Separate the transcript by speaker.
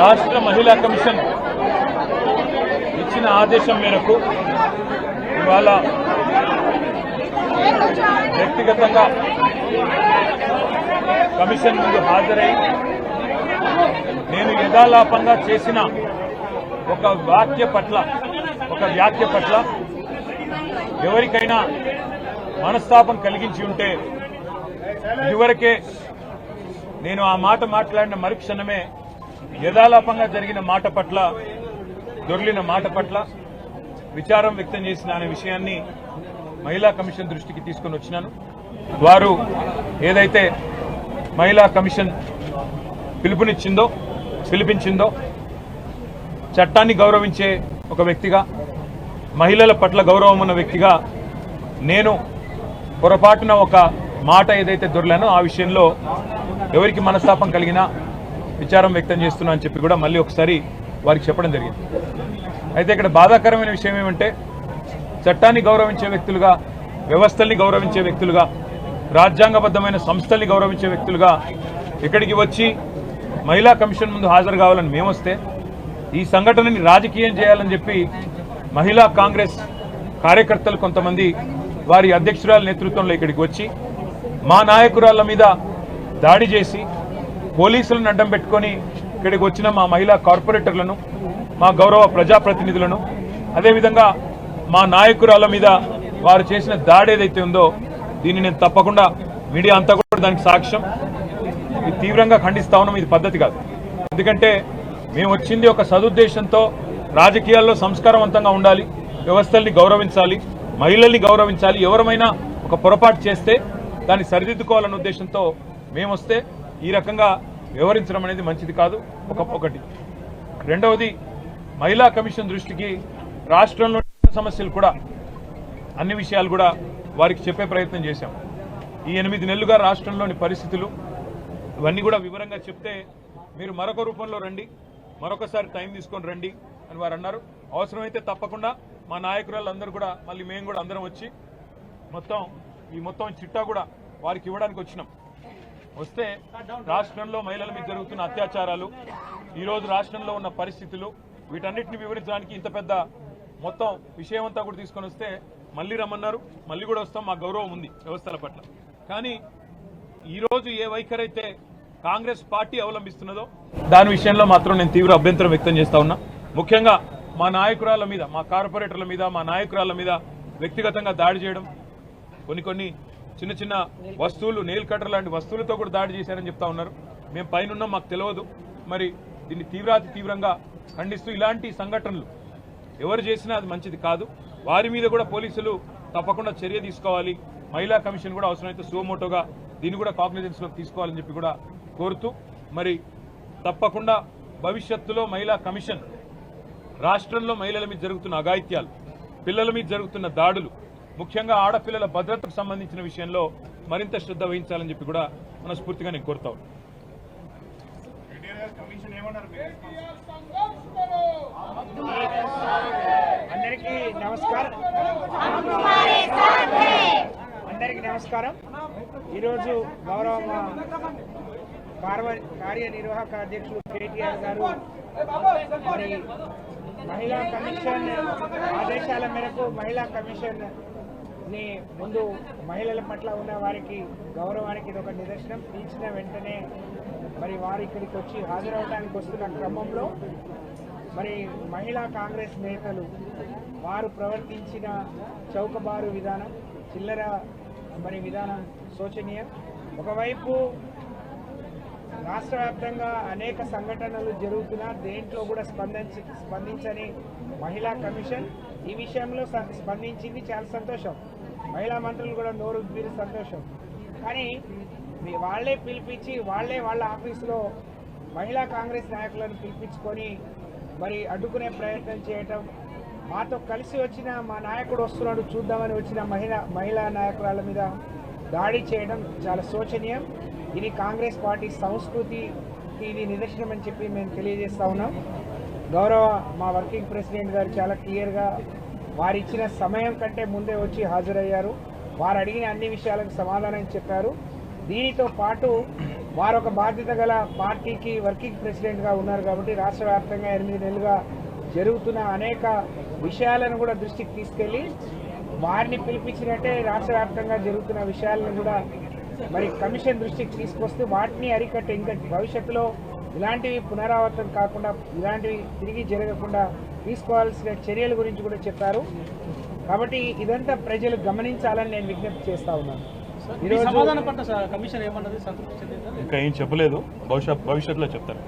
Speaker 1: రాష్ట్ర మహిళా కమిషన్ ఇచ్చిన ఆదేశం మేరకు ఇవాళ వ్యక్తిగతంగా కమిషన్ ముందు హాజరై నేను యథాలాపంగా చేసిన ఒక వాక్య పట్ల ఒక వ్యాఖ్య పట్ల ఎవరికైనా మనస్తాపం కలిగించి ఉంటే ఇదివరకే నేను ఆ మాట మాట్లాడిన మరుక్షణమే యథాలాపంగా జరిగిన మాట పట్ల దొర్లిన మాట పట్ల విచారం వ్యక్తం చేసిన అనే విషయాన్ని మహిళా కమిషన్ దృష్టికి తీసుకొని వచ్చినాను. వారు ఏదైతే మహిళా కమిషన్ పిలుపునిచ్చిందో పిలిపించిందో చట్టాన్ని గౌరవించే ఒక వ్యక్తిగా మహిళల పట్ల గౌరవం ఉన్న వ్యక్తిగా నేను పొరపాటున ఒక మాట ఏదైతే దొరలానో ఆ విషయంలో ఎవరికి మనస్తాపం కలిగినా విచారం వ్యక్తం చేస్తున్నా అని చెప్పి కూడా మళ్ళీ ఒకసారి వారికి చెప్పడం జరిగింది. అయితే ఇక్కడ బాధాకరమైన విషయం ఏమంటే చట్టాన్ని గౌరవించే వ్యక్తులుగా వ్యవస్థల్ని గౌరవించే వ్యక్తులుగా రాజ్యాంగబద్ధమైన సంస్థల్ని గౌరవించే వ్యక్తులుగా ఇక్కడికి వచ్చి మహిళా కమిషన్ ముందు హాజరు కావాలని మేమొస్తే ఈ సంఘటనని రాజకీయం చేయాలని చెప్పి మహిళా కాంగ్రెస్ కార్యకర్తలు కొంతమంది వారి అధ్యక్షురాల నేతృత్వంలో ఇక్కడికి వచ్చి మా నాయకురాళ్ళ మీద దాడి చేసి పోలీసులను అడ్డం పెట్టుకొని ఇక్కడికి వచ్చిన మా మహిళా కార్పొరేటర్లను మా గౌరవ ప్రజాప్రతినిధులను అదేవిధంగా మా నాయకురాల మీద వారు చేసిన దాడి ఏదైతే ఉందో దీన్ని నేను తప్పకుండా మీడియా అంతా కూడా దానికి సాక్ష్యం. ఇది తీవ్రంగా ఖండిస్తా ఉన్నాం ఇది పద్ధతి కాదు. ఎందుకంటే మేము వచ్చింది ఒక సదుద్దేశంతో రాజకీయాల్లో సంస్కారవంతంగా ఉండాలి వ్యవస్థల్ని గౌరవించాలి మహిళల్ని గౌరవించాలి ఎవరమైనా ఒక పొరపాటు చేస్తే దాన్ని సరిదిద్దుకోవాలన్న ఉద్దేశంతో మేము వస్తే ఈ రకంగా వివరించడం అనేది మంచిది కాదు. ఒక ఒకటి. రెండవది మహిళా కమిషన్ దృష్టికి రాష్ట్రంలో సమస్యలు కూడా అన్ని విషయాలు కూడా వారికి చెప్పే ప్రయత్నం చేశాం. ఈ ఎనిమిది నెలలుగా రాష్ట్రంలోని పరిస్థితులు ఇవన్నీ కూడా వివరంగా చెప్తే మీరు మరొక రూపంలో రండి. మరొకసారి టైం తీసుకొని రండి అని వారు అన్నారు. అవసరమైతే తప్పకుండా మా నాయకురాళ్ళందరూ కూడా మళ్ళీ మేము కూడా అందరం వచ్చి మొత్తం ఈ మొత్తం చిట్టా కూడా వారికి ఇవ్వడానికి వచ్చినాం. వస్తే రాష్ట్రంలో మహిళల మీద జరుగుతున్న అత్యాచారాలు ఈరోజు రాష్ట్రంలో ఉన్న పరిస్థితులు వీటన్నిటిని వివరించడానికి ఇంత పెద్ద మొత్తం విషయం అంతా కూడా తీసుకొని వస్తే మళ్ళీ రమ్మన్నారు మళ్ళీ కూడా వస్తాం మా గౌరవం ఉంది వ్యవస్థల పట్ల. కానీ ఈరోజు ఏ వైఖరి అయితే కాంగ్రెస్ పార్టీ అవలంబిస్తున్నదో దాని విషయంలో మాత్రం నేను తీవ్ర అభ్యంతరం వ్యక్తం చేస్తా ఉన్నా. ముఖ్యంగా మా నాయకురాల మీద మా కార్పొరేటర్ల మీద మా నాయకురాల మీద వ్యక్తిగతంగా దాడి చేయడం కొన్ని కొన్ని చిన్న చిన్న వస్తువులు నెయిల్ కటర్ లాంటి వస్తువులతో కూడా దాడి చేశారని చెప్తా ఉన్నారు. మేము పైన ఉన్నాం మాకు తెలియదు మరి దీన్ని తీవ్రాతి తీవ్రంగా ఖండిస్తూ ఇలాంటి సంఘటనలు ఎవరు చేసినా అది మంచిది కాదు. వారి మీద కూడా పోలీసులు తప్పకుండా చర్య తీసుకోవాలి. మహిళా కమిషన్ కూడా అవసరమైతే సోమోటోగా దీన్ని కూడా కాగ్నిజెన్స్లోకి తీసుకోవాలని చెప్పి కూడా కోరుతూ మరి తప్పకుండా భవిష్యత్తులో మహిళా కమిషన్ రాష్ట్రంలో మహిళల మీద జరుగుతున్న అఘాయిత్యాలు పిల్లల మీద జరుగుతున్న దాడులు ముఖ్యంగా ఆడపిల్లల భద్రతకు సంబంధించిన విషయంలో మరింత శ్రద్ధ వహించాలని చెప్పి కూడా మనస్ఫూర్తిగా నేను కోరుతా
Speaker 2: అందరికీ నమస్కారం. అందరికీ నమస్కారం. ఈరోజు గౌరవ కార్యనిర్వాహక అధ్యక్షులు కేటీఆర్ గారు మహిళా కమిషన్ ఆదేశాల మేరకు మహిళా కమిషన్ ని ముందు మహిళల పట్ల ఉన్న వారికి గౌరవానికి ఇది ఒక నిదర్శనం. పిలిచిన వెంటనే మరి వారు ఇక్కడికి వచ్చి హాజరవడానికి వస్తున్న క్రమంలో మరి మహిళా కాంగ్రెస్ నేతలు వారు ప్రవర్తించిన చౌకబారు విధానం చిల్లర మరి విధానం శోచనీయం. ఒకవైపు రాష్ట్ర వ్యాప్తంగా అనేక సంఘటనలు జరుగుతున్నా దేంట్లో కూడా స్పందించి స్పందించని మహిళా కమిషన్ ఈ విషయంలో స్పందించింది చాలా సంతోషం. మహిళా మంత్రులు కూడా నోరు మీరు సంతోషం. కానీ మీ వాళ్ళే పిలిపించి వాళ్ళే వాళ్ళ ఆఫీసులో మహిళా కాంగ్రెస్ నాయకులను పిలిపించుకొని మరి అడ్డుకునే ప్రయత్నం చేయటం మాతో కలిసి వచ్చిన మా నాయకుడు వస్తున్నాడు చూద్దామని వచ్చిన మహిళా మహిళా నాయకురాల మీద దాడి చేయడం చాలా శోచనీయం. ఇది కాంగ్రెస్ పార్టీ సంస్కృతికి ఇది నిదర్శనం అని చెప్పి మేము తెలియజేస్తా ఉన్నాం. గౌరవ మా వర్కింగ్ ప్రెసిడెంట్ గారు చాలా క్లియర్గా వారు ఇచ్చిన సమయం కంటే ముందే వచ్చి హాజరయ్యారు. వారు అడిగిన అన్ని విషయాలకు సమాధానం చెప్పారు. దీనితో పాటు వారు ఒక బాధ్యత గల పార్టీకి వర్కింగ్ ప్రెసిడెంట్గా ఉన్నారు కాబట్టి రాష్ట్ర వ్యాప్తంగా ఎనిమిది నెలలుగా జరుగుతున్న అనేక విషయాలను కూడా దృష్టికి తీసుకెళ్ళి వారిని పిలిపించినట్టే రాష్ట్ర వ్యాప్తంగా జరుగుతున్న విషయాలను కూడా మరి కమిషన్ దృష్టికి తీసుకొస్తే వాటిని అరికట్టే ఇంకా భవిష్యత్తులో ఇలాంటివి పునరావృతం కాకుండా ఇలాంటివి తిరిగి జరగకుండా తీసుకోవాల్సిన చర్యల గురించి కూడా చెప్పారు. కాబట్టి ఇదంతా ప్రజలు గమనించాలని నేను విజ్ఞప్తి చేస్తా ఉన్నాను.
Speaker 3: సమాధానం పట్ల కమిషన్ ఏమన్నది సంతృప్తి చెందిందా
Speaker 1: ఇంకా ఏం చెప్పలేదు. భవిష్యత్ భవిష్యత్తులో చెప్తారు.